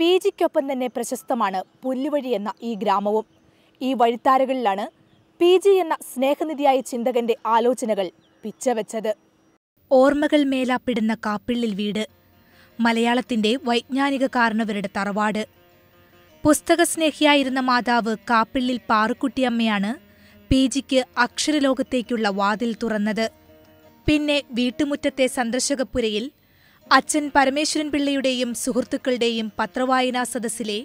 P ജിക്കൊപ്പം തന്നെ പ്രശസ്തമാണ് പുല്ലുവഴി എന്ന ഈ ഗ്രാമവും. ഈ വഴിത്താരകളിലാണ് പി ജി എന്ന സ്നേഹനിധിയായ ചിന്തകന്റെ ആലോചനകൾ പിച്ചവെച്ചത്. ഓർമ്മകൾ മേലാപ്പിടുന്ന കാപ്പിള്ളിൽ വീട്. മലയാളത്തിന്റെ വൈജ്ഞാനിക കാരണവരുടെ തറവാട്. പുസ്തകസ്നേഹിയായിരുന്ന മാതാവ് കാപ്പിള്ളിൽ പാറുക്കുട്ടിയമ്മയാണ് പി ജിക്ക് അക്ഷരലോകത്തേക്കുള്ള വാതിൽ തുറന്നത്. പിന്നെ വീട്ടുമുറ്റത്തെ സന്ദർശകപ്പുരയിൽ അച്ഛൻ പരമേശ്വരൻ പിള്ളയുടെയും സുഹൃത്തുക്കളുടെയും പത്രവായനാ സദസ്സിലെ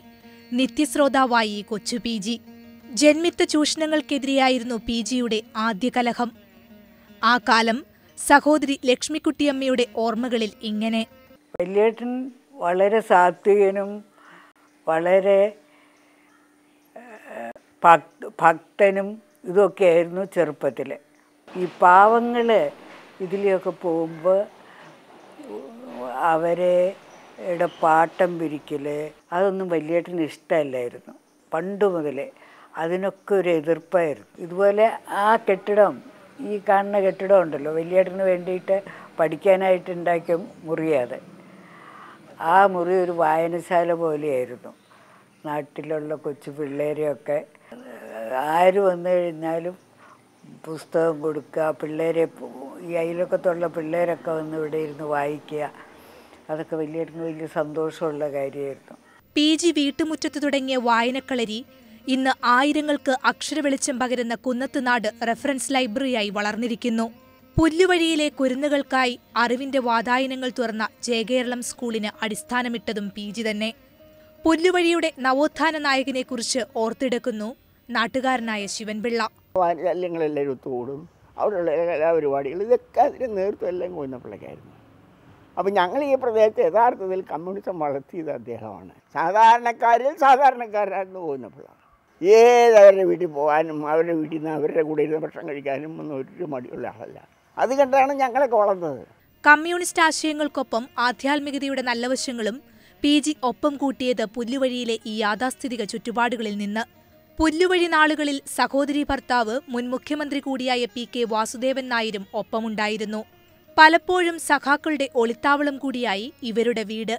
നിത്യശ്രോതാവായി കൊച്ചു പി ജി. ജന്മിത്ത ചൂഷണങ്ങൾക്കെതിരെയായിരുന്നു പി ജിയുടെ ആദ്യ കലഹം. ആ കാലം സഹോദരി ലക്ഷ്മിക്കുട്ടിയമ്മയുടെ ഓർമ്മകളിൽ ഇങ്ങനെ. വലിയേട്ടൻ വളരെ സാത്വികനും വളരെ ഭക്തനും ഇതൊക്കെയായിരുന്നു ചെറുപ്പത്തിൽ ഈ പാവങ്ങൾ ഇതിലെയൊക്കെ പോകുമ്പോൾ അവരെ പാട്ടം പിരിക്കൽ അതൊന്നും വലിയേട്ടന് ഇഷ്ടമല്ലായിരുന്നു. പണ്ട് മുതലേ അതിനൊക്കെ ഒരു എതിർപ്പായിരുന്നു. ഇതുപോലെ ആ കെട്ടിടം ഈ കാണുന്ന കെട്ടിടം ഉണ്ടല്ലോ വലിയേട്ടന് വേണ്ടിയിട്ട് പഠിക്കാനായിട്ട് ഉണ്ടാക്കിയ മുറിയാത് ആ മുറി ഒരു വായനശാല പോലെയായിരുന്നു. നാട്ടിലുള്ള കൊച്ചു പിള്ളേരെയൊക്കെ ആര് വന്നു കഴിഞ്ഞാലും പുസ്തകം കൊടുക്കുക പിള്ളേരെ ഈ അയലൊക്കത്തുള്ള പിള്ളേരൊക്കെ വന്ന് ഇവിടെ ഇരുന്ന് വായിക്കുക അതൊക്കെ വലിയ വലിയ സന്തോഷമുള്ള കാര്യമായിരുന്നു. പി ജി വീട്ടുമുറ്റത്ത് തുടങ്ങിയ വായനക്കളരി ഇന്ന് ആയിരങ്ങൾക്ക് അക്ഷരവെളിച്ചം പകരുന്ന കുന്നത്തുനാട് റെഫറൻസ് ലൈബ്രറിയായി വളർന്നിരിക്കുന്നു. പുല്ലുവഴിയിലെ കുരുന്നുകൾക്കായി അറിവിന്റെ വാതായനങ്ങൾ തുറന്ന ജയകേരളം സ്കൂളിന് അടിസ്ഥാനമിട്ടതും പി ജി തന്നെ. പുല്ലുവഴിയുടെ നവോത്ഥാന നായകനെക്കുറിച്ച് ഓർത്തെടുക്കുന്നു നാട്ടുകാരനായ ശിവൻപിള്ള. വാനശല്യങ്ങളെല്ലാവരും ഒത്തുകൂടും. അവിടെയുള്ള കലാപരിപാടികൾ ഇതൊക്കെ അതിന് നേതൃത്വം എല്ലാം കോയിന്നപ്പിള്ളക്കായിരുന്നു അപ്പം ഞങ്ങൾ ഈ പ്രദേശത്ത് യഥാർത്ഥത്തിൽ കമ്മ്യൂണിസം വളർത്തിയത് അദ്ദേഹമാണ്. സാധാരണക്കാരിൽ സാധാരണക്കാരായിരുന്നു കോയിന്നപ്പിള്ള ഏതവരുടെ വീട്ടിൽ പോകാനും അവരുടെ വീട്ടിൽ നിന്ന് അവരുടെ കൂടെ ഇരുന്ന് ഭക്ഷണം കഴിക്കാനും ഒന്നും ഒരു മടിയുള്ള ആളല്ല. അത് കണ്ടാണ് ഞങ്ങളൊക്കെ വളർന്നത്. കമ്മ്യൂണിസ്റ്റ് ആശയങ്ങൾക്കൊപ്പം ആധ്യാത്മികതയുടെ നല്ല വശങ്ങളും പി ജി ഒപ്പം കൂട്ടിയത് പുല്ലുവഴിയിലെ ഈ യാഥാസ്ഥിതിക ചുറ്റുപാടുകളിൽ നിന്ന്. പുല്ലുവഴി നാളുകളിൽ സഹോദരി ഭർത്താവ് മുൻ മുഖ്യമന്ത്രി കൂടിയായ പി കെ വാസുദേവൻ നായരും ഒപ്പമുണ്ടായിരുന്നു. പലപ്പോഴും സഖാക്കളുടെ ഒളിത്താവളം കൂടിയായി ഇവരുടെ വീട്.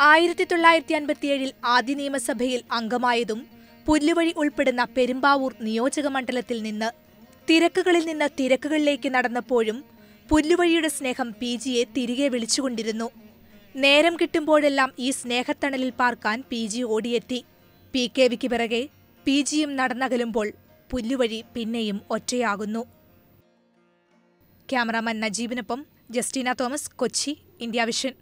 ആയിരത്തി തൊള്ളായിരത്തി അൻപത്തിയേഴിൽ ആദ്യ നിയമസഭയിൽ അംഗമായതും പുല്ലുവഴി ഉൾപ്പെടുന്ന പെരുമ്പാവൂർ നിയോജക മണ്ഡലത്തിൽ നിന്ന് തിരക്കുകളിൽ നിന്ന് തിരക്കുകളിലേക്ക് നടന്നപ്പോഴും പുല്ലുവഴിയുടെ സ്നേഹം പി ജിയെ തിരികെ വിളിച്ചുകൊണ്ടിരുന്നു. നേരം കിട്ടുമ്പോഴെല്ലാം ഈ സ്നേഹത്തണലിൽ പാർക്കാൻ പി ജി ഓടിയെത്തി. പി കെ വിക്ക് പിറകെ പി ജിയും നടന്നകലുമ്പോൾ പുല്ലുവഴി പിന്നെയും ഒറ്റയാകുന്നു. ക്യാമറാമാൻ നജീബിനൊപ്പം Justina Thomas Kochi India vision.